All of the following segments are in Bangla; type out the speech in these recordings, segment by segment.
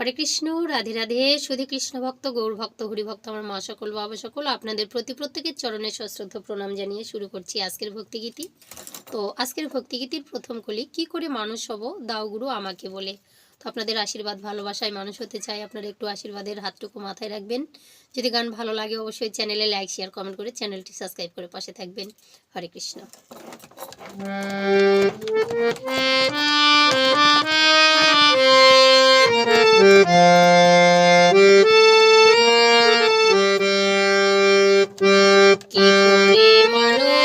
হরে কৃষ্ণ, রাধে রাধে সুধী কৃষ্ণ ভক্ত, গৌর ভক্ত, হরি ভক্ত, আমার মা সকল বাবা সকল, আপনাদের প্রতি প্রত্যেকের চরণে সশ্রদ্ধ প্রণাম জানিয়ে শুরু করছি আজকের ভক্তিগীতি। তো আজকের ভক্তিগীতির প্রথম কলি, কি করে মানুষ হব? দাও গুরু আমাকে বলে। তো আপনাদের আশীর্বাদ, ভালোবাসায় মানুষ হতে চাই। আপনারা একটু আশীর্বাদের হাতটুকু মাথায় রাখবেন। যদি গান ভালো লাগে, অবশ্যই চ্যানেলে লাইক, শেয়ার, কমেন্ট করে চ্যানেলটি সাবস্ক্রাইব করে পাশে থাকবেন। হরে কৃষ্ণ। কি করে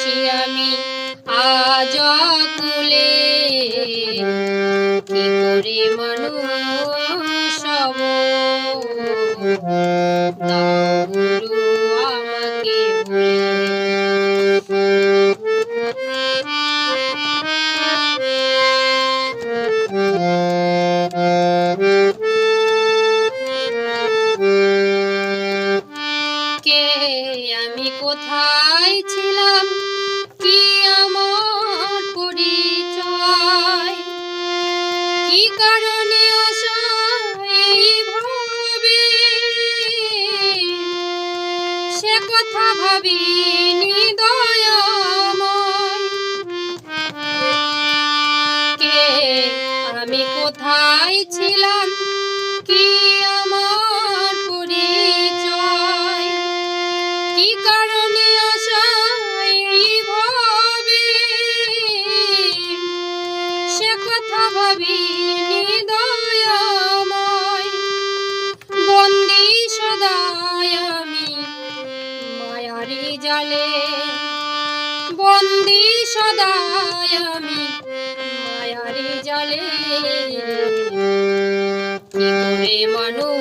ভাসি আমি আজ কুলে। কি করে মানুষ puppy. আমি মায়ারে জলে কি করে মানুষ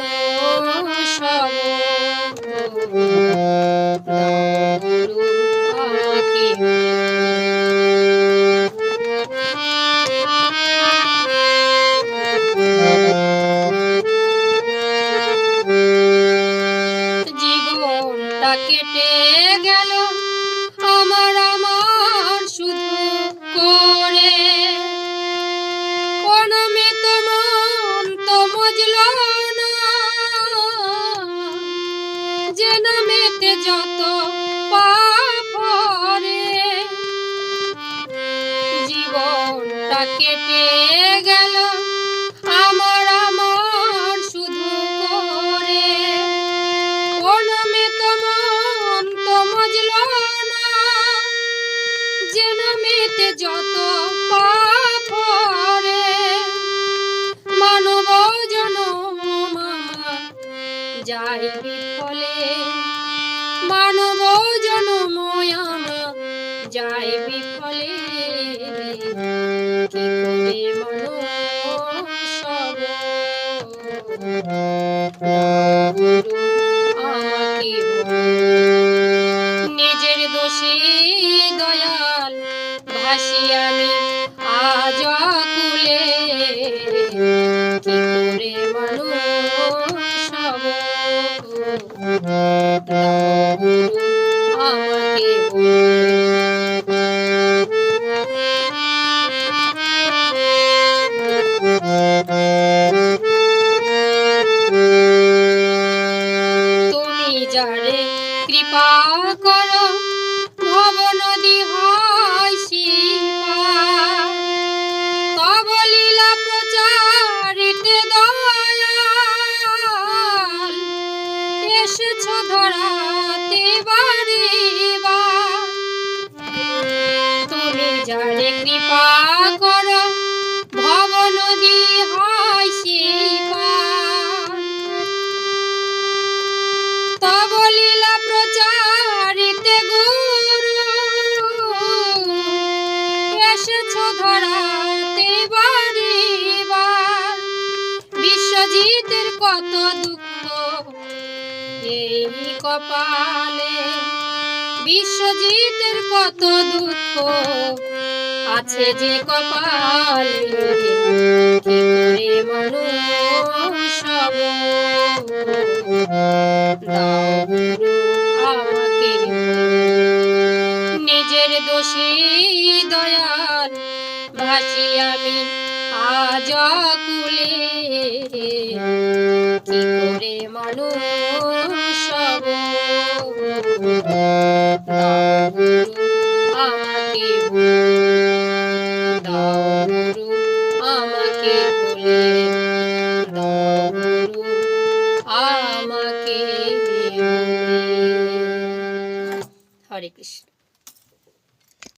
যত পাপ রে জীবনটা কেটে গেল, আমার আমার শুধু করে। প্রণমে তো মন তো মজল না, যে নামেতে যত পাপ রে মানব জনম যাই নিজের দোষী দয়াল ভাসি আজ কুলে কি করে মানুষ হব? প্রচারিতে গুরু। এসেছ ধরাতে বিশ্বজিতের কত দুঃখ। এই কপালে বিশ্বজিতের কত দুঃখ। আছে যে কপালে কি করে মানুষ? দাও সেই দয়াল ভাসি আমি আজ কুলে কি করে মানুষ সব আমাকে দাও আমাকে বলে